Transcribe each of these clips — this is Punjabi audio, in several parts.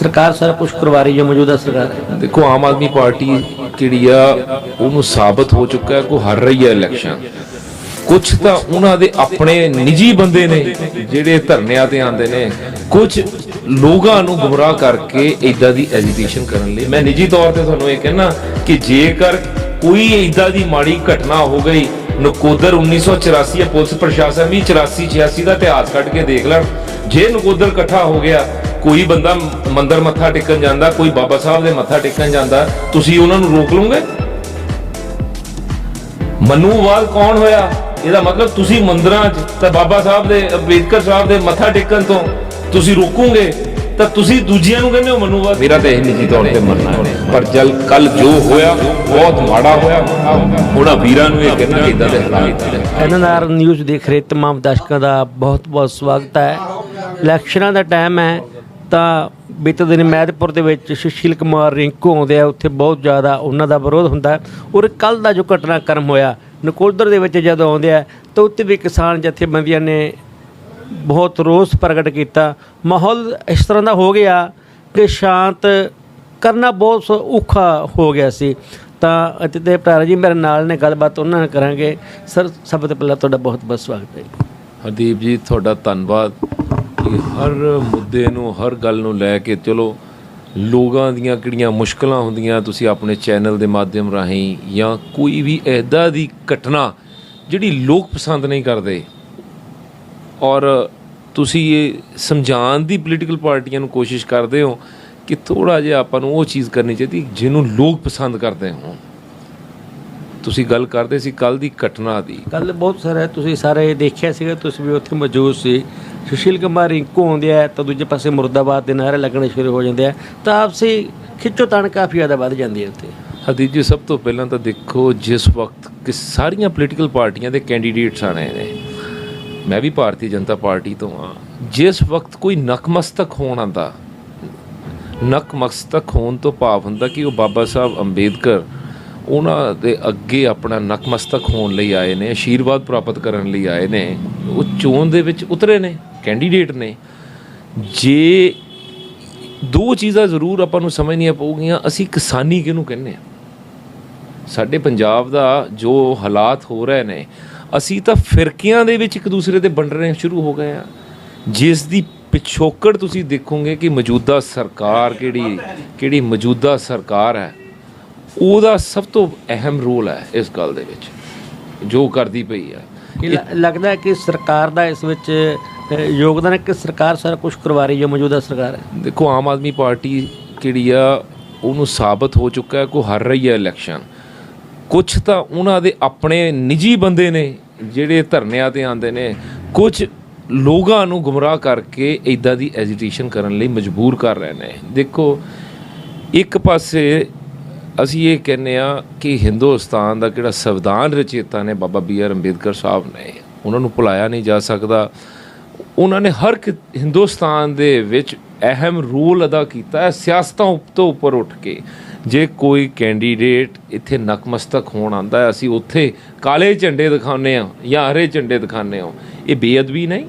ਸਰਕਾਰ ਸਾਰਾ ਕੁਝ ਕਰਵਾ ਰਹੀ ਹੈ ਮੌਜੂਦਾ ਸਰਕਾਰ ਦੇਖੋ, ਆਮ ਆਦਮੀ ਪਾਰਟੀ ਜਿਹੜੀ ਆ, ਉਹਨੂੰ ਸਾਬਤ ਹੋ ਚੁੱਕਾ ਹੈ ਕਿ ਉਹ ਰਹੀ ਹੈ ਇਲੈਕਸ਼ਨ। ਕੁਝ ਤਾਂ ਉਹਨਾਂ ਦੇ ਆਪਣੇ ਨਿੱਜੀ ਬੰਦੇ ਨੇ, ਜਿਹੜੇ ਧਰਨਿਆਂ ਤੇ ਆਉਂਦੇ ਨੇ ਕੁਝ ਲੋਕਾਂ ਨੂੰ ਗੁੰਮਰਾਹ ਕਰਕੇ ਇਦਾਂ ਦੀ ਐਜੀਟੇਸ਼ਨ ਕਰਨ ਲਈ। ਮੈਂ ਨਿੱਜੀ ਤੌਰ ਤੇ ਤੁਹਾਨੂੰ ਇਹ ਕਹਿਣਾ ਕਿ ਜੇਕਰ ਕੋਈ ਇਦਾਂ ਦੀ ਮਾੜੀ ਘਟਨਾ ਹੋ ਗਈ, ਨਕੋਦਰ 1984 ਹੈ, ਪੁਲਿਸ ਪ੍ਰਸ਼ਾਸਨ ਵੀ 84 86 ਦਾ ਇਤਿਹਾਸ ਕੱਢ ਕੇ ਦੇਖ ਲੈਣ। ਜੇ ਨਕੋਦਰ ਇਕੱਠਾ ਹੋ ਗਿਆ ਕੋਈ ਬੰਦਾ ਮੰਦਰ ਮੱਥਾ ਟੇਕਣ ਜਾਂਦਾ ਕੋਈ ਬਾਬਾ ਸਾਹਿਬ ਦੇ ਮੱਥਾ ਟੇਕਣ ਜਾਂਦਾ ਤੁਸੀਂ ਉਹਨਾਂ ਨੂੰ ਰੋਕ ਲਓਗੇ? ਮਨੂਵਾਲ ਕੌਣ ਹੋਇਆ? ਇਹਦਾ ਮਤਲਬ ਤੁਸੀਂ ਮੰਦਰਾਂ 'ਚ ਤੇ ਬਾਬਾ ਸਾਹਿਬ ਦੇ ਅੰਬੇਦਕਰ ਸਾਹਿਬ ਦੇ ਮੱਥਾ ਟੇਕਣ ਤੋਂ ਤੁਸੀਂ ਰੋਕੋਗੇ? ਤਾਂ ਤੁਸੀਂ ਦੂਜਿਆਂ ਨੂੰ ਕਹਿੰਦੇ ਹੋ ਮਨੂਵਾਲ ਮੇਰਾ ਤਾਂ ਇਹ ਨਿੱਜੀ ਤੌਰ ਤੇ ਮੰਨਣਾ ਪਰ ਜਲ ਕੱਲ ਜੋ ਹੋਇਆ ਬਹੁਤ ਮਾੜਾ ਹੋਇਆ। ਉਹਨਾਂ ਵੀਰਾਂ ਨੂੰ ਇਹ ਕਹਿਣਾ ਕਿ ਇਦਾਂ ਦੇ ਹਾਲਾਤ ਨੇ। ਐਨਐਨਆਰ ਨਿਊਜ਼ ਦੇਖ ਰਹੇ ਤਮਾਮ ਦਰਸ਼ਕਾਂ ਦਾ ਬਹੁਤ-ਬਹੁਤ ਸਵਾਗਤ ਹੈ। ਇਲੈਕਸ਼ਨਾਂ ਦਾ ਟਾਈਮ ਹੈ। ਤਾਂ ਬੀਤੇ ਦਿਨ ਮੈਦਪੁਰ ਦੇ ਵਿੱਚ ਸੁਸ਼ੀਲ ਕੁਮਾਰ ਰਿੰਕੂ ਆਉਂਦੇ ਆ, ਉੱਥੇ ਬਹੁਤ ਜ਼ਿਆਦਾ ਉਹਨਾਂ ਦਾ ਵਿਰੋਧ ਹੁੰਦਾ ਔਰ ਕੱਲ ਦਾ ਜੋ ਘਟਨਾਕ੍ਰਮ ਹੋਇਆ, ਨਕੋਦਰ ਦੇ ਵਿੱਚ ਜਦੋਂ ਆਉਂਦੇ ਆ, ਤਾਂ ਉੱਥੇ ਵੀ ਕਿਸਾਨ ਜਥੇਬੰਦੀਆਂ ਨੇ ਬਹੁਤ ਰੋਸ ਪ੍ਰਗਟ ਕੀਤਾ। ਮਾਹੌਲ ਇਸ ਤਰ੍ਹਾਂ ਦਾ ਹੋ ਗਿਆ ਕਿ ਸ਼ਾਂਤ ਕਰਨਾ ਬਹੁਤ ਸ- ਔਖਾ ਹੋ ਗਿਆ ਸੀ। ਤਾਂ ਅਤੇ ਤੇ ਭਰਾ ਜੀ ਮੇਰੇ ਨਾਲ ਨੇ, ਗੱਲਬਾਤ ਉਹਨਾਂ ਨਾਲ ਕਰਾਂਗੇ। ਸਰ, ਸਭ ਤੋਂ ਪਹਿਲਾਂ ਤੁਹਾਡਾ ਬਹੁਤ ਬਹੁਤ ਸਵਾਗਤ ਹੈ ਹਰਦੀਪ ਜੀ, ਤੁਹਾਡਾ ਧੰਨਵਾਦ। ਕਿ ਹਰ ਮੁੱਦੇ ਨੂੰ, ਹਰ ਗੱਲ ਨੂੰ ਲੈ ਕੇ ਚਲੋ, ਲੋਕਾਂ ਦੀਆਂ ਕਿਹੜੀਆਂ ਮੁਸ਼ਕਲਾਂ ਹੁੰਦੀਆਂ, ਤੁਸੀਂ ਆਪਣੇ ਚੈਨਲ ਦੇ ਮਾਧਿਅਮ ਰਾਹੀਂ ਜਾਂ ਕੋਈ ਵੀ ਐਦਾਂ ਦੀ ਘਟਨਾ ਜਿਹੜੀ ਲੋਕ ਪਸੰਦ ਨਹੀਂ ਕਰਦੇ ਔਰ ਤੁਸੀਂ ਇਹ ਸਮਝਾਉਣ ਦੀ ਪੋਲੀਟੀਕਲ ਪਾਰਟੀਆਂ ਨੂੰ ਕੋਸ਼ਿਸ਼ ਕਰਦੇ ਹੋ ਕਿ ਥੋੜਾ ਜਿਹਾ ਆਪਾਂ ਨੂੰ ਉਹ ਚੀਜ਼ ਕਰਨੀ ਚਾਹੀਦੀ ਜਿਹਨੂੰ ਲੋਕ ਪਸੰਦ ਕਰਦੇ ਹੋਣ। ਤੁਸੀਂ ਗੱਲ ਕਰਦੇ ਸੀ ਕੱਲ ਦੀ ਘਟਨਾ ਦੀ। ਕੱਲ ਬਹੁਤ ਸਾਰਾ ਤੁਸੀਂ ਸਾਰੇ ਦੇਖਿਆ ਸੀਗਾ, ਤੁਸੀਂ ਵੀ ਉੱਥੇ ਮੌਜੂਦ ਸੀ। ਸੁਸ਼ੀਲ ਕੁਮਾਰ ਰਿੰਕੂ ਆਉਂਦੇ ਆ, ਤਾਂ ਦੂਜੇ ਪਾਸੇ ਮੁਰਦਾਬਾਦ ਦੇ ਨਾਰੇ ਲੱਗਣੇ ਸ਼ੁਰੂ ਹੋ ਜਾਂਦੇ ਆ, ਤਾਂ ਆਪਸੀ ਖਿੱਚੋ ਤਾਣ ਕਾਫੀ ਜ਼ਿਆਦਾ ਵੱਧ ਜਾਂਦੀ ਹੈ ਉੱਥੇ। ਹਦੀਪ ਜੀ, ਸਭ ਤੋਂ ਪਹਿਲਾਂ ਤਾਂ ਦੇਖੋ, ਜਿਸ ਵਕਤ ਕਿ ਸਾਰੀਆਂ ਪੋਲੀਟੀਕਲ ਪਾਰਟੀਆਂ ਦੇ ਕੈਂਡੀਡੇਟਸ ਆਣੇ ਨੇ, ਮੈਂ ਵੀ ਭਾਰਤੀ ਜਨਤਾ ਪਾਰਟੀ ਤੋਂ ਆ ਜਿਸ ਵਕਤ ਕੋਈ ਨਕਮਸਤਕ ਹੋਣ ਆਂਦਾ ਨਕਮਸਤਕ ਹੋਣ ਤੋਂ ਭਾਵ ਹੁੰਦਾ ਕਿ ਉਹ ਬਾਬਾ ਸਾਹਿਬ ਅੰਬੇਦਕਰ, ਉਹਨਾਂ ਦੇ ਅੱਗੇ ਆਪਣਾ ਨਕਮਸਤਕ ਹੋਣ ਲਈ ਆਏ ਨੇ ਆਸ਼ੀਰਵਾਦ ਪ੍ਰਾਪਤ ਕਰਨ ਲਈ ਆਏ ਨੇ, ਉਹ ਚੋਣ ਦੇ ਵਿੱਚ ਉਤਰੇ ਨੇ। ਕੈਂਡੀਡੇਟ ਨੇ, ਜੇ ਦੋ ਚੀਜ਼ਾਂ ਜ਼ਰੂਰ ਆਪਾਂ ਨੂੰ ਸਮਝਣੀਆਂ ਪਊਗੀਆਂ, ਅਸੀਂ ਕਿਸਾਨੀ ਕਿਹਨੂੰ ਕਹਿੰਦੇ ਆ ਸਾਡੇ ਪੰਜਾਬ ਦਾ ਜੋ ਹਾਲਾਤ ਹੋ ਰਹੇ ਨੇ, ਅਸੀਂ ਤਾਂ ਫਿਰਕਿਆਂ ਦੇ ਵਿੱਚ ਇੱਕ ਦੂਸਰੇ 'ਤੇ ਵੰਡਣੇ ਸ਼ੁਰੂ ਹੋ ਗਏ ਆ। ਜਿਸ ਦੀ ਪਿਛੋਕੜ ਤੁਸੀਂ ਦੇਖੋਗੇ ਕਿ ਮੌਜੂਦਾ ਸਰਕਾਰ ਕਿਹੜੀ ਕਿਹੜੀ ਮੌਜੂਦਾ ਸਰਕਾਰ ਹੈ, ਉਹਦਾ ਸਭ ਤੋਂ ਅਹਿਮ ਰੋਲ ਹੈ ਇਸ ਗੱਲ ਦੇ ਵਿੱਚ, ਜੋ ਕਰਦੀ ਪਈ ਹੈ। ਲੱਗਦਾ ਕਿ ਸਰਕਾਰ ਦਾ ਇਸ ਵਿੱਚ ਯੋਗਦਾਨ ਹੈ ਕਿ ਸਰਕਾਰ ਸਾਰਾ ਕੁਝ ਕਰਵਾ ਰਹੀ ਹੈ ਮੌਜੂਦਾ ਸਰਕਾਰ ਹੈ। ਦੇਖੋ, ਆਮ ਆਦਮੀ ਪਾਰਟੀ ਕਿਹੜੀ ਆ, ਉਹਨੂੰ ਸਾਬਤ ਹੋ ਚੁੱਕਾ ਹੈ ਕਿ ਹਾਰ ਰਹੀ ਹੈ ਇਲੈਕਸ਼ਨ ਕੁਝ ਤਾਂ ਉਹਨਾਂ ਦੇ ਆਪਣੇ ਨਿੱਜੀ ਬੰਦੇ ਨੇ, ਜਿਹੜੇ ਧਰਨਿਆਂ ਤੇ ਆਉਂਦੇ ਨੇ ਕੁਝ ਲੋਕਾਂ ਨੂੰ ਗੁੰਮਰਾਹ ਕਰਕੇ ਇਦਾਂ ਦੀ ਐਜੀਟੇਸ਼ਨ ਕਰਨ ਲਈ ਮਜਬੂਰ ਕਰ ਰਹੇ ਨੇ। ਦੇਖੋ, ਇੱਕ ਪਾਸੇ ਅਸੀਂ ਇਹ ਕਹਿੰਦੇ ਆ ਕਿ ਹਿੰਦੁਸਤਾਨ ਦਾ ਕਿਹੜਾ ਸੰਵਿਧਾਨ ਰਚੇਤਾ ਨੇ ਬਾਬਾ ਬੀ ਆਰ ਅੰਬੇਦਕਰ ਸਾਹਿਬ ਨੇ, ਉਹਨਾਂ ਨੂੰ ਭੁਲਾਇਆ ਨਹੀਂ ਜਾ ਸਕਦਾ। ਉਹਨਾਂ ਨੇ ਹਰ ਇੱਕ ਹਿੰਦੁਸਤਾਨ ਦੇ ਵਿੱਚ ਅਹਿਮ ਰੋਲ ਅਦਾ ਕੀਤਾ ਹੈ, ਸਿਆਸਤਾਂ ਉਪ- ਤੋਂ ਉੱਪਰ ਉੱਠ ਕੇ। ਜੇ ਕੋਈ ਕੈਂਡੀਡੇਟ ਇੱਥੇ ਨਕਮਸਤਕ ਹੋਣ ਆਂਦਾ ਹੈ, ਅਸੀਂ ਉੱਥੇ ਕਾਲੇ ਝੰਡੇ ਦਿਖਾਉਂਦੇ ਆ ਜਾਂ ਹਰੇ ਝੰਡੇ ਦਿਖਾਉਂਦੇ ਆ ਇਹ ਬੇਅਦਬੀ ਨਹੀਂ।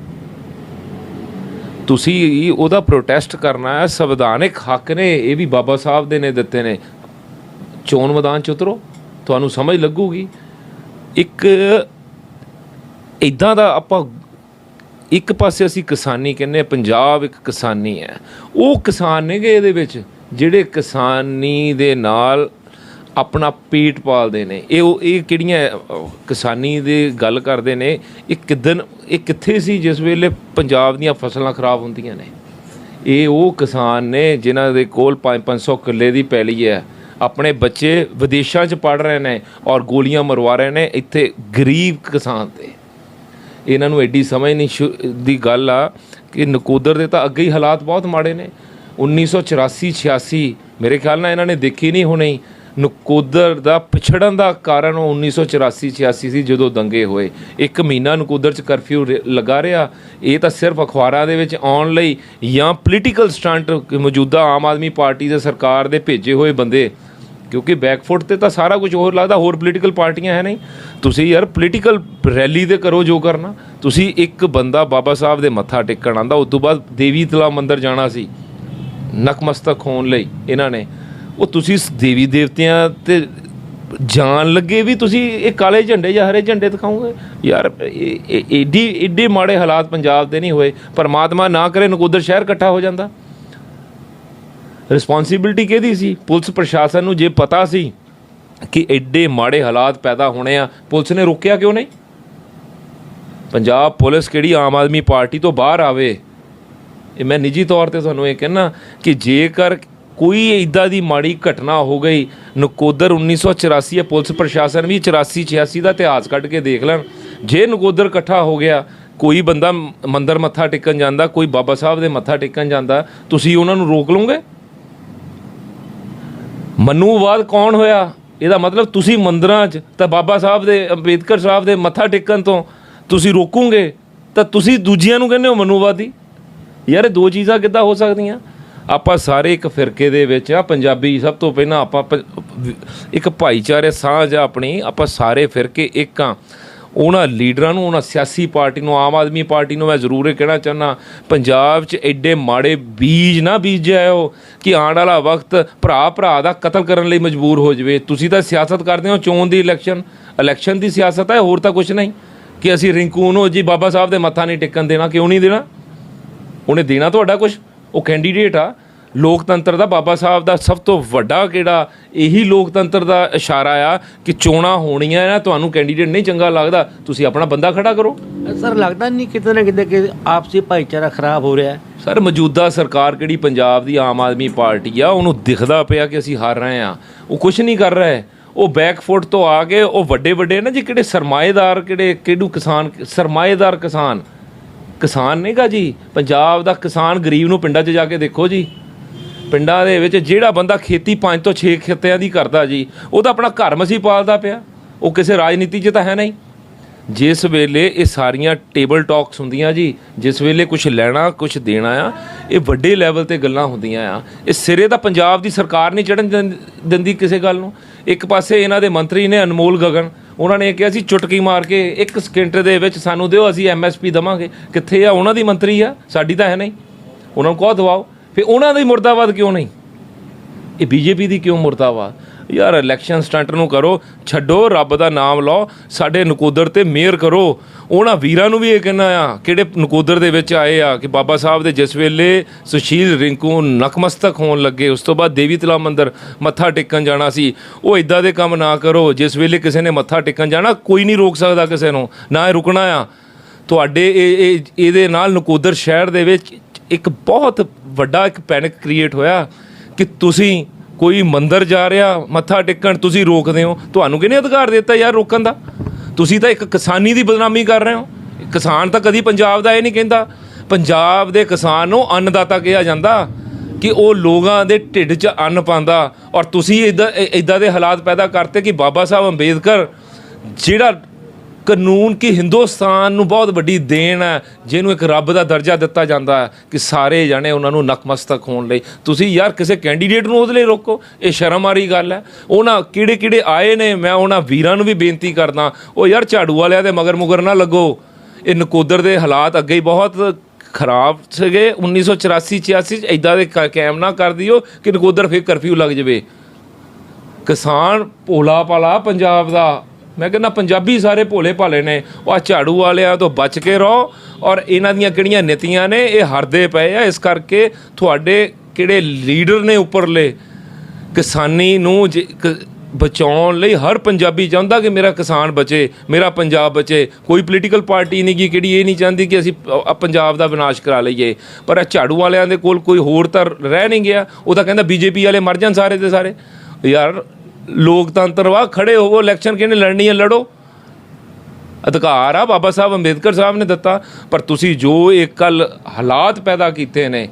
ਤੁਸੀਂ ਉਹਦਾ ਪ੍ਰੋਟੈਸਟ ਕਰਨਾ ਹੈ, ਸੰਵਿਧਾਨਿਕ ਹੱਕ ਨੇ, ਇਹ ਵੀ ਬਾਬਾ ਸਾਹਿਬ ਦੇ ਨੇ ਦਿੱਤੇ ਨੇ। ਚੋਣ ਮੈਦਾਨ ਚ ਉਤਰੋ, ਤੁਹਾਨੂੰ ਸਮਝ ਲੱਗੂਗੀ। ਇੱਕ, ਇਦਾਂ ਦਾ ਆਪਾਂ ਇੱਕ ਪਾਸੇ ਅਸੀਂ ਕਿਸਾਨੀ ਕਹਿੰਦੇ ਪੰਜਾਬ ਇੱਕ ਕਿਸਾਨੀ ਹੈ। ਉਹ ਕਿਸਾਨ ਨੇਗੇ ਇਹਦੇ ਵਿੱਚ, ਜਿਹੜੇ ਕਿਸਾਨੀ ਦੇ ਨਾਲ ਆਪਣਾ ਪੇਟ ਪਾਲਦੇ ਨੇ। ਇਹ ਉਹ ਇਹ ਕਿਹੜੀਆਂ ਕਿਸਾਨੀ ਦੀ ਗੱਲ ਕਰਦੇ ਨੇ, ਇਹ ਕਿਦਨ ਇਹ ਕਿੱਥੇ ਸੀ ਜਿਸ ਵੇਲੇ ਪੰਜਾਬ ਦੀਆਂ ਫਸਲਾਂ ਖਰਾਬ ਹੁੰਦੀਆਂ ਨੇ? ਇਹ ਉਹ ਕਿਸਾਨ ਨੇ ਜਿਨ੍ਹਾਂ ਦੇ ਕੋਲ 5-500 ਕਿੱਲੇ ਦੀ ਪੈਲੀ ਹੈ। ਆਪਣੇ ਬੱਚੇ ਵਿਦੇਸ਼ਾਂ 'ਚ ਪੜ ਰਹੇ ਨੇ ਔਰ ਗੋਲੀਆਂ ਮਰਵਾ ਰਹੇ ਨੇ ਇੱਥੇ ਗਰੀਬ ਕਿਸਾਨ ਤੇ। ਇਹਨਾਂ ਨੂੰ ਐਡੀ ਸਮਝ ਨਹੀਂ ਸ਼ੁ- ਦੀ ਗੱਲ ਆ ਕਿ ਨਕੋਦਰ ਦੇ ਤਾਂ ਅੱਗੇ ਹੀ ਹਾਲਾਤ ਬਹੁਤ ਮਾੜੇ ਨੇ। 1984 86 ਮੇਰੇ ਖਿਆਲ ਨਾਲ ਇਹਨਾਂ ਨੇ ਦੇਖੀ ਨਹੀਂ ਹੋਣੀ। ਨਕੋਦਰ ਦਾ ਪਿਛੜਨ ਦਾ ਕਾਰਨ ਉਹ 1984 86 ਸੀ ਜਦੋਂ ਦੰਗੇ ਹੋਏ। ਇੱਕ ਮਹੀਨਾ ਨਕੋਦਰ ਚ ਕਰਫਿਊ ਰ- ਲੱਗਾ ਰਿਹਾ। ਇਹ ਤਾਂ ਸਿਰਫ ਅਖਬਾਰਾਂ ਦੇ ਵਿੱਚ ਆਉਣ ਲਈ ਜਾਂ ਪੋਲੀਟੀਕਲ ਸਟੰਟ ਮੌਜੂਦਾ ਆਮ ਆਦਮੀ ਪਾਰਟੀ ਦੇ ਸਰਕਾਰ ਦੇ ਭੇਜੇ ਹੋਏ ਬੰਦੇ ਕਿਉਂਕਿ ਬੈਕਫੁੱਟ ਤੇ ਤਾਂ ਸਾਰਾ ਕੁਝ ਹੋਰ ਲੱਗਦਾ, ਹੋਰ ਪੋਲੀਟੀਕਲ ਪਾਰਟੀਆਂ ਹੈ ਨਹੀਂ। ਤੁਸੀਂ ਯਾਰ ਪੋਲੀਟੀਕਲ ਰੈਲੀ ਦੇ ਕਰੋ ਜੋ ਕਰਨਾ। ਤੁਸੀਂ ਇੱਕ ਬੰਦਾ ਬਾਬਾ ਸਾਹਿਬ ਦੇ ਮੱਥਾ ਟੇਕਣ ਆਂਦਾ ਉਸ ਤੋਂ ਬਾਅਦ ਦੇਵੀ ਤਲਾ ਮੰਦਿਰ ਜਾਣਾ ਸੀ। ਨਕਮਸਤਕ ਹੋਣ ਲਈ ਇਹਨਾਂ ਨੇ। ਉਹ ਤੁਸੀਂ ਸ- ਦੇਵੀ ਦੇਵਤਿਆਂ ਤੇ ਜਾਣ ਲੱਗੇ ਵੀ ਤੁਸੀਂ ਇਹ ਕਾਲੇ ਝੰਡੇ ਜਾਂ ਹਰੇ ਝੰਡੇ ਦਿਖਾਓਗੇ? ਯਾਰ ਇਹ- ਇਹ- ਏਡੀ, ਏਡੇ ਮਾੜੇ ਹਾਲਾਤ ਪੰਜਾਬ ਦੇ ਨਹੀਂ ਹੋਏ। ਪਰਮਾਤਮਾ ਨਾ ਕਰੇ, ਨਕੋਦਰ ਸ਼ਹਿਰ ਇਕੱਠਾ ਹੋ ਜਾਂਦਾ। ਰਿਸਪੌਂਸਿਬਿਲਟੀ ਕਿਹਦੀ ਸੀ? ਪੁਲਿਸ ਪ੍ਰਸ਼ਾਸਨ ਨੂੰ ਜੇ ਪਤਾ ਸੀ ਕਿ ਐਡੇ ਮਾੜੇ ਹਾਲਾਤ ਪੈਦਾ ਹੋਣੇ ਆ, ਪੁਲਿਸ ਨੇ ਰੋਕਿਆ ਕਿਉਂ ਨਹੀਂ? ਪੰਜਾਬ ਪੁਲਿਸ ਕਿਹੜੀ ਆਮ ਆਦਮੀ ਪਾਰਟੀ ਤੋਂ ਬਾਹਰ ਆਵੇ? ਇਹ ਮੈਂ ਨਿੱਜੀ ਤੌਰ ਤੇ ਤੁਹਾਨੂੰ ਇਹ ਕਹਿਣਾ ਕਿ ਜੇਕਰ ਕੋਈ ਇਦਾਂ ਦੀ ਮਾੜੀ ਘਟਨਾ ਹੋ ਗਈ, ਨਕੋਦਰ 1984 ਹੈ ਪੁਲਿਸ ਪ੍ਰਸ਼ਾਸਨ ਵੀ 84 86 ਦਾ ਇਤਿਹਾਸ ਕੱਢ ਕੇ ਦੇਖ ਲੈਣ। ਜੇ ਨਕੋਦਰ ਇਕੱਠਾ ਹੋ ਗਿਆ, ਕੋਈ ਬੰਦਾ ਮੰਦਰ ਮੱਥਾ ਟੇਕਣ ਜਾਂਦਾ, ਕੋਈ ਬਾਬਾ ਸਾਹਿਬ ਦੇ ਮੱਥਾ ਟੇਕਣ ਜਾਂਦਾ, ਤੁਸੀਂ ਉਹਨਾਂ ਨੂੰ ਰੋਕ ਲਓਗੇ? ਮਨੂਵਾਦ ਕੌਣ ਹੋਇਆ? ਇਹਦਾ ਮਤਲਬ ਤੁਸੀਂ ਮੰਦਰਾਂ 'ਚ, ਤਾਂ ਬਾਬਾ ਸਾਹਿਬ ਦੇ, ਅੰਬੇਦਕਰ ਸਾਹਿਬ ਦੇ ਮੱਥਾ ਟੇਕਣ ਤੋਂ ਤੁਸੀਂ ਰੋਕੋਗੇ, ਤਾਂ ਤੁਸੀਂ ਦੂਜਿਆਂ ਨੂੰ ਕਹਿੰਦੇ ਹੋ ਮਨੂਵਾਦੀ? ਯਾਰ ਇਹ ਦੋ ਚੀਜ਼ਾਂ ਕਿੱਦਾਂ ਹੋ ਸਕਦੀਆਂ? ਆਪਾਂ ਸਾਰੇ ਇੱਕ ਫਿਰਕੇ ਦੇ ਵਿੱਚ ਆ, ਪੰਜਾਬੀ ਸਭ ਤੋਂ ਪਹਿਲਾਂ ਆਪਾਂ ਪ- ਇੱਕ ਭਾਈਚਾਰੇ ਸਾਂਝ ਆ ਆਪਣੀ, ਆਪਾਂ ਸਾਰੇ ਫਿਰਕੇ ਇੱਕ ਆ। ਉਹਨਾਂ ਲੀਡਰਾਂ ਨੂੰ, ਉਹਨਾਂ ਸਿਆਸੀ ਪਾਰਟੀ ਨੂੰ, ਆਮ ਆਦਮੀ ਪਾਰਟੀ ਨੂੰ ਮੈਂ ਜ਼ਰੂਰ ਇਹ ਕਹਿਣਾ ਚਾਹੁੰਦਾ, ਪੰਜਾਬ 'ਚ ਐਡੇ ਮਾੜੇ ਬੀਜ ਨਾ ਬੀਜਿਓ ਕਿ ਆਉਣ ਵਾਲਾ ਵਕਤ ਭਰਾ ਭਰਾ ਦਾ ਕਤਲ ਕਰਨ ਲਈ ਮਜਬੂਰ ਹੋ ਜਾਵੇ। ਤੁਸੀਂ ਤਾਂ ਸਿਆਸਤ ਕਰਦੇ ਹੋ ਚੋਣ ਦੀ ਇਲੈਕਸ਼ਨ। ਇਲੈਕਸ਼ਨ ਦੀ ਸਿਆਸਤ ਹੈ, ਹੋਰ ਤਾਂ ਕੁਝ ਨਹੀਂ। ਕਿ ਅਸੀਂ ਰਿੰਕੂ ਨੂੰ ਜੀ ਬਾਬਾ ਸਾਹਿਬ ਦੇ ਮੱਥਾ ਨਹੀਂ ਟੇਕਣ ਦੇਣਾ, ਕਿਉਂ ਨਹੀਂ ਦੇਣਾ? ਉਹਨੇ ਦੇਣਾ ਤੁਹਾਡਾ ਕੁਝ ਉਹ ਕੈਂਡੀਡੇਟ ਆ। ਲੋਕਤੰਤਰ ਦਾ ਬਾਬਾ ਸਾਹਿਬ ਦਾ ਸਭ ਤੋਂ ਵੱਡਾ ਕਿਹੜਾ ਇਹੀ ਲੋਕਤੰਤਰ ਦਾ ਇਸ਼ਾਰਾ ਆ ਕਿ ਚੋਣਾਂ ਹੋਣੀਆਂ ਨਾ ਤੁਹਾਨੂੰ ਕੈਂਡੀਡੇਟ ਨਹੀਂ ਚੰਗਾ ਲੱਗਦਾ ਤੁਸੀਂ ਆਪਣਾ ਬੰਦਾ ਖੜਾ ਕਰੋ। ਸਰ ਲੱਗਦਾ ਨਹੀਂ ਕਿਤੇ ਨਾ ਕਿਤੇ ਕਿ ਆਪਸੀ ਭਾਈਚਾਰਾ ਖਰਾਬ ਹੋ ਰਿਹਾ ਹੈ। ਸਰ ਮੌਜੂਦਾ ਸਰਕਾਰ ਕਿਹੜੀ ਪੰਜਾਬ ਦੀ ਆਮ ਆਦਮੀ ਪਾਰਟੀ ਆ ਉਹਨੂੰ ਦਿਖਦਾ ਪਿਆ ਕਿ ਅਸੀਂ ਹਾਰ ਰਹੇ ਆ। ਉਹ ਕੁਝ ਨਹੀਂ ਕਰ ਰਹੇ। ਉਹ ਬੈਕਫੁੱਟ ਤੋਂ ਆ ਕੇ ਉਹ ਵੱਡੇ ਵੱਡੇ ਨਾ ਜੀ ਕਿਹੜੇ ਸਰਮਾਏਦਾਰ ਕਿਹੜੇ ਕਿਹੜੂ ਕਿਸਾਨ ਸਰਮਾਏਦਾਰ ਕਿਸਾਨ। ਕਿਸਾਨ ਨਹੀਂਗਾ ਜੀ। ਪੰਜਾਬ ਦਾ ਕਿਸਾਨ ਗਰੀਬ ਨੂੰ ਪਿੰਡਾਂ 'ਚ ਜਾ ਕੇ ਦੇਖੋ ਜੀ। ਪਿੰਡਾਂ ਦੇ ਵਿੱਚ ਜਿਹੜਾ ਬੰਦਾ ਖੇਤੀ 5 ਤੋਂ 6 ਖੇਤਿਆਂ ਦੀ ਕਰਦਾ ਜੀ ਉਹ ਤਾਂ ਆਪਣਾ ਘਰ ਮਸੀ ਪਾਲਦਾ ਪਿਆ। ਉਹ ਕਿਸੇ ਰਾਜਨੀਤੀ 'ਚ ਤਾਂ ਹੈ ਨਹੀਂ। ਜਿਸ ਵੇਲੇ ਇਹ ਸਾਰੀਆਂ ਟੇਬਲ ਟਾਕਸ ਹੁੰਦੀਆਂ ਜੀ, ਜਿਸ ਵੇਲੇ ਕੁਝ ਲੈਣਾ ਕੁਝ ਦੇਣਾ ਆ, ਇਹ ਵੱਡੇ ਲੈਵਲ ਤੇ ਗੱਲਾਂ ਹੁੰਦੀਆਂ ਆ। ਇਹ ਸਿਰੇ ਤਾਂ ਪੰਜਾਬ ਦੀ ਸਰਕਾਰ ਨਹੀਂ ਚੜਨ ਦਿੰਦੀ ਕਿਸੇ ਗੱਲ ਨੂੰ। ਇੱਕ ਪਾਸੇ ਇਹਨਾਂ ਦੇ ਮੰਤਰੀ ਨੇ ਅਨਮੋਲ ਗਗਨ, ਉਹਨਾਂ ਨੇ ਕਿਹਾ ਸੀ, ਚੁਟਕੀ ਮਾਰ ਕੇ ਇੱਕ ਸਕਿੰਟ ਦੇ ਵਿੱਚ ਸਾਨੂੰ ਦਿਓ, ਅਸੀਂ ਐਮਐਸਪੀ ਦਵਾਂਗੇ। ਕਿੱਥੇ ਆ? ਉਹਨਾਂ ਦੀ ਮੰਤਰੀ ਆ, ਸਾਡੀ ਤਾਂ ਹੈ ਨਹੀਂ। ਉਹਨਾਂ ਨੂੰ ਕਹੋ ਦਵਾਓ ਫਿਰ ਉਹਨਾਂ ਦੀ ਮੁਰਦਾਬਾਦ ਕਿਉਂ ਨਹੀਂ? ਇਹ ਬੀਜੇਪੀ ਦੀ ਕਿਉਂ ਮੁਰਦਾਬਾਦ? ਯਾਰ ਇਲੈਕਸ਼ਨ ਸਟੰਟ ਨੂੰ ਕਰੋ, ਛੱਡੋ, ਰੱਬ ਦਾ ਨਾਮ ਲਓ, ਸਾਡੇ ਨਕੋਦਰ ਤੇ ਮਿਹਰ ਕਰੋ। ਉਹਨਾਂ ਵੀਰਾਂ ਨੂੰ ਵੀ ਇਹ ਕਹਿਣਾ ਆ, ਕਿਹੜੇ ਨਕੋਦਰ ਦੇ ਵਿੱਚ ਆਏ ਆ, ਕਿ ਬਾਬਾ ਸਾਹਿਬ ਦੇ ਜਿਸ ਵੇਲੇ ਸੁਸ਼ੀਲ ਰਿੰਕੂ ਨਕਮਸਤਕ ਹੋਣ ਲੱਗੇ, ਉਸ ਤੋਂ ਬਾਅਦ ਦੇਵੀ ਤਲਾ ਮੰਦਰ ਮੱਥਾ ਟੇਕਣ ਜਾਣਾ ਸੀ। ਉਹ ਇਦਾਂ ਦੇ ਕੰਮ ਨਾ ਕਰੋ, ਜਿਸ ਵੇਲੇ ਕਿਸੇ ਨੇ ਮੱਥਾ ਟੇਕਣ ਜਾਣਾ, ਕੋਈ ਨਹੀਂ ਰੋਕ ਸਕਦਾ ਕਿਸੇ ਨੂੰ, ਨਾ ਇਹ ਰੁਕਣਾ ਆ। ਤੁਹਾਡੇ ਇਹ ਇਹ, ਇਹਦੇ ਨਾਲ ਨਕੋਦਰ ਸ਼ਹਿਰ ਦੇ ਵਿੱਚ ਇੱਕ ਬਹੁਤ ਵੱਡਾ ਇੱਕ ਪੈਨਿਕ ਕ੍ਰੀਏਟ ਹੋਇਆ ਕਿ ਤੁਸੀਂ ਕੋਈ ਮੰਦਰ ਜਾ ਰਿਹਾ ਮੱਥਾ ਟੇਕਣ, ਤੁਸੀਂ ਰੋਕਦੇ ਹੋ। ਤੁਹਾਨੂੰ ਕਿਹਨੇ ਅਧਿਕਾਰ ਦਿੱਤਾ ਯਾਰ ਰੋਕਣ ਦਾ? ਤੁਸੀਂ ਤਾਂ ਇੱਕ ਕਿਸਾਨੀ ਦੀ ਬਦਨਾਮੀ ਕਰ ਰਹੇ ਹੋ। ਕਿਸਾਨ ਤਾਂ ਕਦੀ ਪੰਜਾਬ ਦਾ ਇਹ ਨਹੀਂ ਕਹਿੰਦਾ। ਪੰਜਾਬ ਦੇ ਕਿਸਾਨ ਨੂੰ ਅੰਨਦਾਤਾ ਕਿਹਾ ਜਾਂਦਾ ਕਿ ਉਹ ਲੋਕਾਂ ਦੇ ਢਿੱਡ 'ਚ ਅੰਨ ਪਾਉਂਦਾ ਔਰ ਤੁਸੀਂ ਇਦਾਂ ਇਦਾਂ ਦੇ ਹਾਲਾਤ ਪੈਦਾ ਕਰਤੇ ਕਿ ਬਾਬਾ ਸਾਹਿਬ ਅੰਬੇਦਕਰ ਜਿਹੜਾ ਕਾਨੂੰਨ ਕੀ ਹਿੰਦੁਸਤਾਨ ਨੂੰ ਬਹੁਤ ਵੱਡੀ ਦੇਣ ਹੈ, ਜਿਹਨੂੰ ਇੱਕ ਰੱਬ ਦਾ ਦਰਜਾ ਦਿੱਤਾ ਜਾਂਦਾ ਹੈ ਕਿ ਸਾਰੇ ਜਾਣੇ ਉਹਨਾਂ ਨੂੰ ਨਕਮਸਤਕ ਹੋਣ ਲਈ। ਤੁਸੀਂ ਯਾਰ ਕਿਸੇ ਕੈਂਡੀਡੇਟ ਨੂੰ ਉਹਦੇ ਲਈ ਰੋਕੋ, ਇਹ ਸ਼ਰਮ ਵਾਲੀ ਗੱਲ ਹੈ। ਉਹਨਾਂ ਕਿਹੜੇ ਕਿਹੜੇ ਆਏ ਨੇ, ਮੈਂ ਉਹਨਾਂ ਵੀਰਾਂ ਨੂੰ ਵੀ ਬੇਨਤੀ ਕਰਦਾ, ਉਹ ਯਾਰ ਝਾੜੂ ਵਾਲਿਆਂ ਦੇ ਮਗਰ ਮੁਗਰ ਨਾ ਲੱਗੋ। ਇਹ ਨਕੋਦਰ ਦੇ ਹਾਲਾਤ ਅੱਗੇ ਹੀ ਬਹੁਤ ਖਰਾਬ ਸੀਗੇ 1984 86 ਚ ਇਦਾਂ ਦੇ ਕ- ਕਾਇਮ ਨਾ ਕਰ ਦਿਓ ਕਿ ਨਕੋਦਰ ਫੇਰ ਕਰਫਿਊ ਲੱਗ ਜਾਵੇ। ਕਿਸਾਨ ਭੋਲਾ ਭਾਲਾ ਪੰਜਾਬ ਦਾ। ਮੈਂ ਕਹਿੰਦਾ ਪੰਜਾਬੀ ਸਾਰੇ ਭੋਲੇ ਭਾਲੇ ਨੇ। ਉਹ ਆਹ ਝਾੜੂ ਵਾਲਿਆਂ ਤੋਂ ਬਚ ਕੇ ਰਹੋ। ਔਰ ਇਹਨਾਂ ਦੀਆਂ ਕਿਹੜੀਆਂ ਨੀਤੀਆਂ ਨੇ, ਇਹ ਹਰਦੇ ਪਏ ਆ। ਇਸ ਕਰਕੇ ਤੁਹਾਡੇ ਕਿਹੜੇ ਲੀਡਰ ਨੇ ਉੱਪਰਲੇ, ਕਿਸਾਨੀ ਨੂੰ ਜੇ- ਕ- ਬਚਾਉਣ ਲਈ ਹਰ ਪੰਜਾਬੀ ਚਾਹੁੰਦਾ ਕਿ ਮੇਰਾ ਕਿਸਾਨ ਬਚੇ, ਮੇਰਾ ਪੰਜਾਬ ਬਚੇ। ਕੋਈ ਪੋਲੀਟੀਕਲ ਪਾਰਟੀ ਨਹੀਂ ਗੀ, ਕਿਹੜੀ ਇਹ ਨਹੀਂ ਚਾਹੁੰਦੀ ਕਿ ਅਸੀਂ ਪੰਜਾਬ ਦਾ ਵਿਨਾਸ਼ ਕਰਾ ਲਈਏ। ਪਰ ਇਹ ਝਾੜੂ ਵਾਲਿਆਂ ਦੇ ਕੋਲ ਕੋਈ ਹੋਰ ਤਾਂ ਰਹਿ ਨਹੀਂ ਗਿਆ। ਉਹ ਤਾਂ ਕਹਿੰਦਾ ਬੀਜੇਪੀ ਵਾਲੇ ਮਰ ਜਾਣ ਸਾਰੇ ਦੇ ਸਾਰੇ। ਯਾਰ ਲੋਕਤੰਤਰ ਵਾ, ਖੜੇ ਹੋਵੋ ਇਲੈਕਸ਼ਨ ਕਿਹਨੇ ਲੜਨੀ ਹੈ, ਲੜੋ। ਅਧਿਕਾਰ ਆ, ਬਾਬਾ ਸਾਹਿਬ ਅੰਬੇਦਕਰ ਸਾਹਿਬ ਨੇ ਦਿੱਤਾ, ਪਰ ਤੁਸੀਂ ਜੋ ਇਹ ਕੱਲ ਹਾਲਾਤ ਪੈਦਾ ਕੀਤੇ ਨੇ,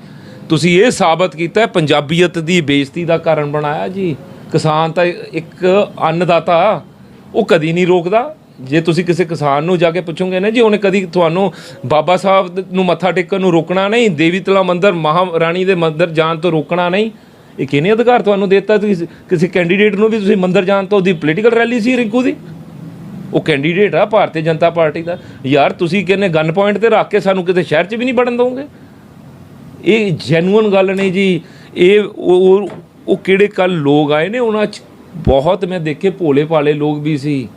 ਤੁਸੀਂ ਇਹ ਸਾਬਤ ਕੀਤਾ, ਪੰਜਾਬੀਅਤ ਦੀ ਬੇਇੱਜ਼ਤੀ ਦਾ ਕਾਰਨ ਬਣਾਇਆ ਜੀ। ਕਿਸਾਨ ਤਾਂ ਇੱਕ ਅੰਨਦਾਤਾ, ਉਹ ਕਦੀ ਨਹੀਂ ਰੋਕਦਾ। ਜੇ ਤੁਸੀਂ ਕਿਸੇ ਕਿਸਾਨ ਨੂੰ ਜਾ ਕੇ ਪੁੱਛੋਗੇ ਨਾ ਜੀ, ਉਹਨੇ ਕਦੀ ਤੁਹਾਨੂੰ ਬਾਬਾ ਸਾਹਿਬ ਨੂੰ ਮੱਥਾ ਟੇਕਣ ਨੂੰ ਰੋਕਣਾ ਨਹੀਂ, ਦੇਵੀ ਤਲਾ ਮੰਦਿਰ ਮਹਾਰਾਣੀ ਦੇ ਮੰਦਿਰ ਜਾਣ ਤੋਂ ਰੋਕਣਾ ਨਹੀਂ। ਇਹ ਕਿਹਨੇ ਅਧਿਕਾਰ ਤੁਹਾਨੂੰ ਦਿੱਤਾ? ਤੁਸੀਂ ਕਿਸੇ ਕੈਂਡੀਡੇਟ ਨੂੰ ਵੀ ਤੁਸੀਂ ਮੰਦਰ ਜਾਣ ਤੋਂ ਉਹਦੀ ਪੋਲੀਟੀਕਲ ਰੈਲੀ ਸੀ ਰਿੰਕੂ ਦੀ? ਉਹ ਕੈਂਡੀਡੇਟ ਆ ਭਾਰਤੀ ਜਨਤਾ ਪਾਰਟੀ ਦਾ। ਯਾਰ, ਤੁਸੀਂ ਕਹਿੰਦੇ ਗਨ ਪੁਆਇੰਟ ਤੇ ਰੱਖ ਕੇ ਸਾਨੂੰ ਕਿਤੇ ਸ਼ਹਿਰ 'ਚ ਵੀ ਨਹੀਂ ਵੜਨ ਦੋਗੇ? ਇਹ ਜੈਨੂਅਨ ਗੱਲ ਨਹੀਂ ਜੀ। ਇਹ ਉਹ, ਉਹ- ਉਹ ਕਿਹੜੇ ਕੱਲ ਲੋਕ ਆਏ ਨੇ? ਉਹਨਾਂ 'ਚ ਬਹੁਤ ਮੈਂ ਦੇਖੇ ਭੋਲੇ ਭਾਲੇ ਲੋਕ ਵੀ ਸੀ।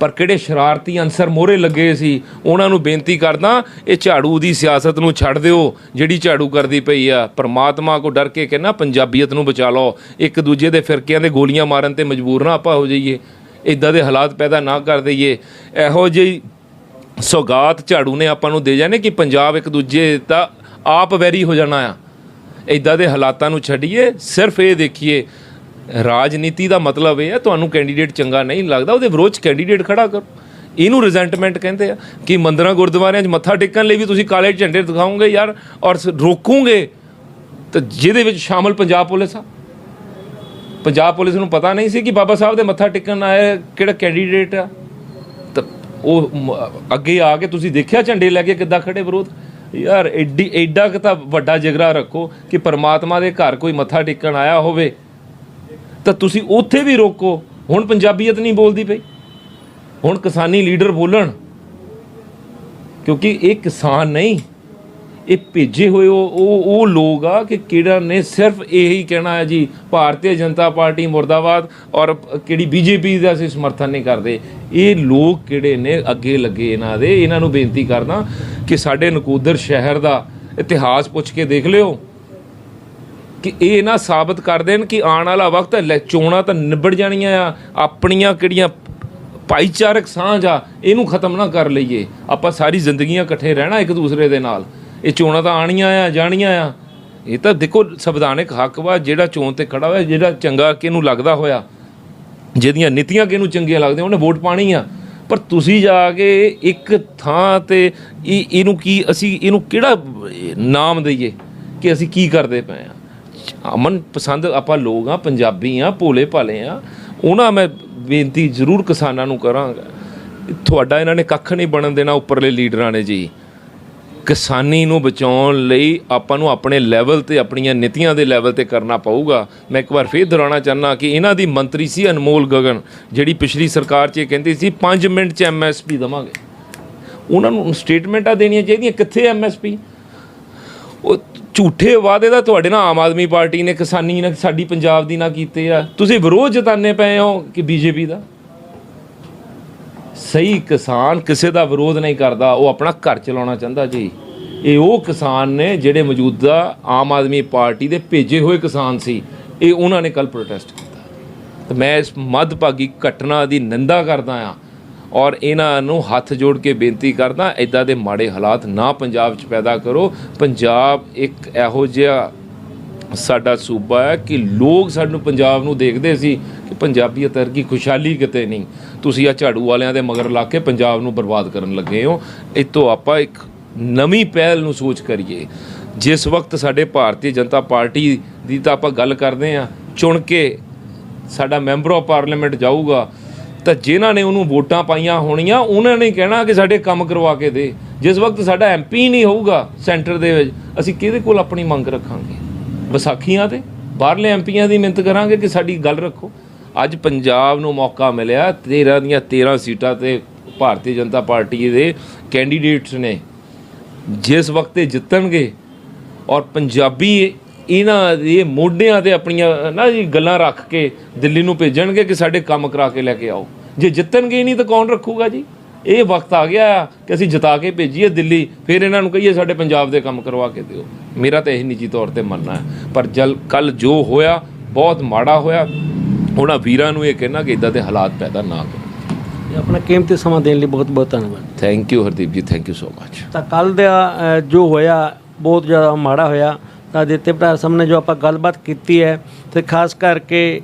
ਪਰ ਕਿਹੜੇ ਸ਼ਰਾਰਤੀ ਅਨਸਰ ਮੋਹਰੇ ਲੱਗੇ ਸੀ, ਉਹਨਾਂ ਨੂੰ ਬੇਨਤੀ ਕਰਦਾ, ਇਹ ਝਾੜੂ ਦੀ ਸਿਆਸਤ ਨੂੰ ਛੱਡ ਦਿਓ, ਜਿਹੜੀ ਝਾੜੂ ਕਰਦੀ ਪਈ ਆ। ਪਰਮਾਤਮਾ ਕੋ ਡਰ ਕੇ ਕਹਿੰਦਾ, ਪੰਜਾਬੀਅਤ ਨੂੰ ਬਚਾ ਲਓ। ਇੱਕ ਦੂਜੇ ਦੇ ਫਿਰਕਿਆਂ ਦੇ ਗੋਲੀਆਂ ਮਾਰਨ ਤੇ ਮਜਬੂਰ ਨਾ ਆਪਾਂ ਹੋ ਜਾਈਏ। ਇਦਾਂ ਦੇ ਹਾਲਾਤ ਪੈਦਾ ਨਾ ਕਰ ਦਈਏ। ਇਹੋ ਜਿਹੀ ਸੌਗਾਤ ਝਾੜੂ ਨੇ ਆਪਾਂ ਨੂੰ ਦੇ ਜਾਣੇ ਕਿ ਪੰਜਾਬ ਇੱਕ ਦੂਜੇ ਦਾ ਆਪ ਵੈਰੀ ਹੋ ਜਾਣਾ ਆ। ਇਦਾਂ ਦੇ ਹਾਲਾਤਾਂ ਨੂੰ ਛੱਡੀਏ, ਸਿਰਫ ਇਹ ਦੇਖੀਏ ਰਾਜਨੀਤੀ ਦਾ ਮਤਲਬ ਇਹ ਹੈ, ਤੁਹਾਨੂੰ ਕੈਂਡੀਡੇਟ ਚੰਗਾ ਨਹੀਂ ਲੱਗਦਾ, ਉਹਦੇ ਵਿਰੋਧ 'ਚ ਕੈਂਡੀਡੇਟ ਖੜਾ ਕਰੋ। ਇਹਨੂੰ ਰਿਜ਼ੈਂਟਮੈਂਟ ਕਹਿੰਦੇ ਆ ਕਿ ਮੰਦਰਾਂ ਗੁਰਦੁਆਰਿਆਂ 'ਚ ਮੱਥਾ ਟੇਕਣ ਲਈ ਵੀ ਤੁਸੀਂ ਕਾਲੇ ਝੰਡੇ ਦਿਖਾਓਗੇ ਯਾਰ, ਔਰ ਰੋਕੋਗੇ, ਤਾਂ ਜਿਹਦੇ ਵਿੱਚ ਸ਼ਾਮਲ ਪੰਜਾਬ ਪੁਲਿਸ ਆ। ਪੰਜਾਬ ਪੁਲਿਸ ਨੂੰ ਪਤਾ ਨਹੀਂ ਸੀ ਕਿ ਬਾਬਾ ਸਾਹਿਬ ਦੇ ਮੱਥਾ ਟੇਕਣ ਆਇਆ ਕਿਹੜਾ ਕੈਂਡੀਡੇਟ ਆ। ਤਾਂ ਉਹ ਮ- ਅੱਗੇ ਆ ਕੇ ਤੁਸੀਂ ਦੇਖਿਆ ਝੰਡੇ ਲੈ ਕੇ ਕਿੱਦਾਂ ਖੜੇ ਵਿਰੋਧ? ਯਾਰ, ਐਡੀ, ਐਡਾ ਕੁ ਤਾਂ ਵੱਡਾ ਜਿਗਰਾ ਰੱਖੋ ਕਿ ਪਰਮਾਤਮਾ ਦੇ ਘਰ ਕੋਈ ਮੱਥਾ ਟੇਕਣ ਆਇਆ ਹੋਵੇ। ਤਾਂ ਤੁਸੀਂ ਉੱਥੇ ਵੀ ਰੋਕੋ। ਹੁਣ ਪੰਜਾਬੀਅਤ ਨਹੀਂ ਬੋਲਦੀ ਪਈ। ਹੁਣ ਕਿਸਾਨੀ ਲੀਡਰ ਬੋਲਣ। ਕਿਉਂਕਿ ਇਹ ਕਿਸਾਨ ਨਹੀਂ, ਇਹ ਭੇਜੇ ਹੋਏ ਉਹ ਉਹ ਉਹ ਲੋਕ ਆ ਕਿ ਕਿਹੜਾ ਨੇ ਸਿਰਫ ਇਹੀ ਕਹਿਣਾ ਹੈ ਜੀ, ਭਾਰਤੀ ਜਨਤਾ ਪਾਰਟੀ ਮੁਰਦਾਬਾਦ ਔਰ ਕਿਹੜੀ ਬੀਜੇਪੀ ਦਾ ਅਸੀਂ ਸਮਰਥਨ ਨਹੀਂ ਕਰਦੇ। ਇਹ ਲੋਕ ਕਿਹੜੇ ਨੇ? ਅੱਗੇ ਲੱਗੇ ਇਹਨਾਂ ਦੇ। ਇਹਨਾਂ ਨੂੰ ਬੇਨਤੀ ਕਰਦਾ ਕਿ ਸਾਡੇ ਨਕੋਦਰ ਸ਼ਹਿਰ ਦਾ ਇਤਿਹਾਸ ਪੁੱਛ ਕੇ ਦੇਖ ਲਿਓ। ਕਿ ਇਹ ਨਾ ਸਾਬਤ ਕਰ ਦੇਣ ਕਿ ਆਉਣ ਵਾਲਾ ਵਕਤ ਲੈ ਚੋਣਾਂ ਤਾਂ ਨਿਬੜ ਜਾਣੀਆਂ ਆ, ਆਪਣੀਆਂ ਕਿਹੜੀਆਂ ਭਾਈਚਾਰਕ ਸਾਂਝ ਆ, ਇਹਨੂੰ ਖਤਮ ਨਾ ਕਰ ਲਈਏ। ਆਪਾਂ ਸਾਰੀ ਜ਼ਿੰਦਗੀਆਂ ਇਕੱਠੇ ਰਹਿਣਾ ਇੱਕ ਦੂਸਰੇ ਦੇ ਨਾਲ। ਇਹ ਚੋਣਾਂ ਤਾਂ ਆਣੀਆਂ ਆ, ਜਾਣੀਆਂ ਆ। ਇਹ ਤਾਂ ਦੇਖੋ, ਸੰਵਿਧਾਨਕ ਹੱਕ ਵਾ, ਜਿਹੜਾ ਚੋਣ ਤੇ ਖੜਾ ਹੋਇਆ, ਜਿਹੜਾ ਚੰਗਾ ਕਿਹਨੂੰ ਲੱਗਦਾ ਹੋਇਆ। ਜਿਹਦੀਆਂ ਨੀਤੀਆਂ ਕਿਹਨੂੰ ਚੰਗੀਆਂ ਲੱਗਦੀਆਂ, ਉਹਨੇ ਵੋਟ ਪਾਣੀ ਆ। ਪਰ ਤੁਸੀਂ ਜਾ ਕੇ ਇੱਕ ਥਾਂ ਤੇ ਇਹ ਇਹਨੂੰ ਕੀ ਅਸੀਂ ਇਹਨੂੰ ਕਿਹੜਾ ਨਾਮ ਦਈਏ ਕਿ ਅਸੀਂ ਕੀ ਕਰਦੇ ਪਏ ਆ? ਅਮਨ ਪਸੰਦ ਆਪਾਂ ਲੋਕ ਆ, ਪੰਜਾਬੀ ਆ, ਭੋਲੇ ਭਾਲੇ ਆ, ਉਹਨਾਂ ਮੈਂ ਬੇਨਤੀ ਜ਼ਰੂਰ ਕਿਸਾਨਾਂ ਨੂੰ ਕਰਾਂਗਾ। ਤੁਹਾਡਾ ਇਹਨਾਂ ਨੇ ਕੱਖ ਨਹੀਂ ਬਣਨ ਦੇਣਾ ਉੱਪਰਲੇ ਲੀਡਰਾਂ ਨੇ ਜੀ। ਕਿਸਾਨੀ ਨੂੰ ਬਚਾਉਣ ਲਈ ਆਪਾਂ ਨੂੰ ਆਪਣੇ ਲੈਵਲ ਤੇ, ਆਪਣੀਆਂ ਨੀਤੀਆਂ ਦੇ ਲੈਵਲ ਤੇ ਕਰਨਾ ਪਊਗਾ। ਮੈਂ ਇੱਕ ਵਾਰ ਫੇਰ ਦੁਹਰਾਉਣਾ ਚਾਹਨਾ ਕਿ ਇਹਨਾਂ ਦੀ ਮੰਤਰੀ ਸੀ ਅਨਮੋਲ ਗਗਨ, ਜਿਹੜੀ ਪਿਛਲੀ ਸਰਕਾਰ 'ਚ ਇਹ ਕਹਿੰਦੀ ਸੀ 5 ਮਿੰਟ 'ਚ ਐਮਐਸਪੀ ਦਵਾਂਗੇ। ਉਹਨਾਂ ਨੂੰ ਸਟੇਟਮੈਂਟਾਂ ਦੇਣੀਆਂ ਚਾਹੀਦੀਆਂ, ਕਿੱਥੇ ਐਮਐਸਪੀ ਉਹ ਝੂਠੇ ਵਾਅਦੇ ਦਾ ਤੁਹਾਡੇ ਨਾਲ ਆਮ ਆਦਮੀ ਪਾਰਟੀ ਨੇ, ਕਿਸਾਨੀ ਨੇ, ਸਾਡੀ ਪੰਜਾਬ ਦੀ ਨਾ ਕੀਤੇ ਆ। ਤੁਸੀਂ ਵਿਰੋਧ ਜਤਾਨੇ ਪਏ ਹੋ ਕਿ ਬੀਜੇਪੀ ਦਾ? ਸਹੀ ਕਿਸਾਨ ਕਿਸੇ ਦਾ ਵਿਰੋਧ ਨਹੀਂ ਕਰਦਾ, ਉਹ ਆਪਣਾ ਘਰ ਚਲਾਉਣਾ ਚਾਹੁੰਦਾ ਜੀ। ਇਹ ਉਹ ਕਿਸਾਨ ਨੇ ਜਿਹੜੇ ਮੌਜੂਦਾ ਆਮ ਆਦਮੀ ਪਾਰਟੀ ਦੇ ਭੇਜੇ ਹੋਏ ਕਿਸਾਨ ਸੀ, ਇਹ ਉਹਨਾਂ ਨੇ ਕੱਲ ਪ੍ਰੋਟੈਸਟ ਕੀਤਾ। ਤੇ ਮੈਂ ਇਸ ਮੱਧਭਾਗੀ ਘਟਨਾ ਦੀ ਨਿੰਦਾ ਕਰਦਾ ਆ ਔਰ ਇਹਨਾਂ ਨੂੰ ਹੱਥ ਜੋੜ ਕੇ ਬੇਨਤੀ ਕਰਦਾ ਇਦਾਂ ਦੇ ਮਾੜੇ ਹਾਲਾਤ ਨਾ ਪੰਜਾਬ 'ਚ ਪੈਦਾ ਕਰੋ। ਪੰਜਾਬ ਇੱਕ ਇਹੋ ਜਿਹਾ ਸਾਡਾ ਸੂਬਾ ਹੈ ਕਿ ਲੋਕ ਸਾਨੂੰ ਪੰਜਾਬ ਨੂੰ ਦੇਖਦੇ ਸੀ ਕਿ ਪੰਜਾਬੀਅਤ ਵਰਗੀ ਖੁਸ਼ਹਾਲੀ ਕਿਤੇ ਨਹੀਂ। ਤੁਸੀਂ ਆ ਝਾੜੂ ਵਾਲਿਆਂ ਦੇ ਮਗਰ ਲਾ ਕੇ ਪੰਜਾਬ ਨੂੰ ਬਰਬਾਦ ਕਰਨ ਲੱਗੇ ਹੋ। ਇਹ ਤੋਂ ਆਪਾਂ ਇੱਕ ਨਵੀਂ ਪਹਿਲ ਨੂੰ ਸੋਚ ਕਰੀਏ। ਜਿਸ ਵਕਤ ਸਾਡੇ ਭਾਰਤੀ ਜਨਤਾ ਪਾਰਟੀ ਦੀ ਤਾਂ ਆਪਾਂ ਗੱਲ ਕਰਦੇ ਆ ਚੁਣ ਕੇ ਸਾਡਾ ਮੈਂਬਰ ਆਫ ਪਾਰਲੀਮੈਂਟ ਜਾਊਗਾ ਤਾਂ ਜਿਨ੍ਹਾਂ ਨੇ ਉਹਨੂੰ ਵੋਟਾਂ ਪਾਈਆਂ ਹੋਣੀਆਂ, ਉਹਨਾਂ ਨੇ ਕਹਿਣਾ ਕਿ ਸਾਡੇ ਕੰਮ ਕਰਵਾ ਕੇ ਦੇ। ਜਿਸ ਵਕਤ ਸਾਡਾ ਐਮਪੀ ਨਹੀਂ ਹੋਊਗਾ ਸੈਂਟਰ ਦੇ ਵਿੱਚ, ਅਸੀਂ ਕਿਹਦੇ ਕੋਲ ਆਪਣੀ ਮੰਗ ਰੱਖਾਂਗੇ? ਵਿਸਾਖੀਆਂ ਤੇ ਬਾਹਰਲੇ ਐਮਪੀਆਂ ਦੀ ਮਿਹਨਤ ਕਰਾਂਗੇ ਕਿ ਸਾਡੀ ਗੱਲ ਰੱਖੋ। ਅੱਜ ਪੰਜਾਬ ਨੂੰ ਮੌਕਾ ਮਿਲਿਆ 13 ਦੀਆਂ 13 ਸੀਟਾਂ ਤੇ ਭਾਰਤੀ ਜਨਤਾ ਪਾਰਟੀ ਦੇ ਕੈਂਡੀਡੇਟਸ ਨੇ। ਜਿਸ ਵਕਤ ਜਿੱਤਣਗੇ ਔਰ ਪੰਜਾਬੀ ਇਹਨਾਂ ਦੇ ਮੋਢਿਆਂ ਤੇ ਆਪਣੀਆਂ ਨਾ ਜੀ ਗੱਲਾਂ ਰੱਖ ਕੇ ਦਿੱਲੀ ਨੂੰ ਭੇਜਣਗੇ ਕਿ ਸਾਡੇ ਕੰਮ ਕਰਾ ਕੇ ਲੈ ਕੇ ਆਓ। ਜੇ ਜਿੱਤਣਗੇ ਨਹੀਂ ਤਾਂ ਕੌਣ ਰੱਖੂਗਾ ਜੀ? ਇਹ ਵਕਤ ਆ ਗਿਆ ਆ ਕਿ ਅਸੀਂ ਜਿਤਾ ਕੇ ਭੇਜੀਏ ਦਿੱਲੀ ਫਿਰ ਇਹਨਾਂ ਨੂੰ ਕਹੀਏ ਸਾਡੇ ਪੰਜਾਬ ਦੇ ਕੰਮ ਕਰਵਾ ਕੇ ਦਿਓ। ਮੇਰਾ ਤਾਂ ਇਹ ਨਿੱਜੀ ਤੌਰ ਤੇ ਮੰਨਣਾ ਹੈ। ਪਰ ਜਲ ਕੱਲ ਜੋ ਹੋਇਆ ਬਹੁਤ ਮਾੜਾ ਹੋਇਆ ਉਹਨਾਂ ਵੀਰਾਂ ਨੂੰ ਇਹ ਕਹਿਣਾ ਕਿ ਇਦਾਂ ਦੇ ਹਾਲਾਤ ਪੈਦਾ ਨਾ ਕਰੋ। ਆਪਣਾ ਕੀਮਤੀ ਸਮਾਂ ਦੇਣ ਲਈ ਬਹੁਤ ਬਹੁਤ ਧੰਨਵਾਦ। ਥੈਂਕ ਯੂ ਹਰਦੀਪ ਜੀ ਥੈਂਕ ਯੂ ਸੋ ਮਚ ਤਾਂ ਕੱਲ ਦਾ ਜੋ ਹੋਇਆ ਬਹੁਤ ਜ਼ਿਆਦਾ ਮਾੜਾ ਹੋਇਆ। ਦਿੱਤੇ ਭਰਾ ਸਾਹਮਣੇ ਜੋ ਆਪਾਂ ਗੱਲਬਾਤ ਕੀਤੀ ਹੈ ਤੇ ਖਾਸ ਕਰਕੇ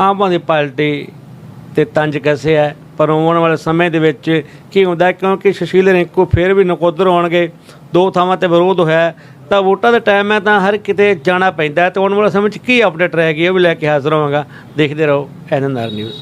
ਆਮ ਆਦਮੀ ਪਾਰਟੀ ਤੇ ਤੰਜ ਕਸੇ ਹੈ, ਪਰ ਆਉਣ ਵਾਲੇ ਸਮੇਂ ਦੇ ਵਿੱਚ ਕੀ ਹੁੰਦਾ ਕਿਉਂਕਿ ਸੁਸ਼ੀਲ ਰਿੰਕੂ ਫਿਰ ਵੀ ਨਕੋਦਰ ਆਉਣਗੇ ਦੋ ਥਾਵਾਂ ਤੇ ਵਿਰੋਧ ਹੋਇਆ ਤਾਂ ਵੋਟਾਂ ਦਾ ਟਾਈਮ ਹੈ ਤਾਂ ਹਰ ਕਿਤੇ ਜਾਣਾ ਪੈਂਦਾ ਹੈ ਤੇ ਆਉਣ ਵਾਲੇ ਸਮੇਂ 'ਚ ਕੀ ਅਪਡੇਟ ਰਹੇਗੀ ਉਹ ਵੀ ਲੈ ਕੇ ਹਾਜ਼ਰ ਹੋਵਾਂਗਾ। ਦੇਖਦੇ ਰਹੋ ਐਨਐਨਆਰ ਨਿਊਜ਼।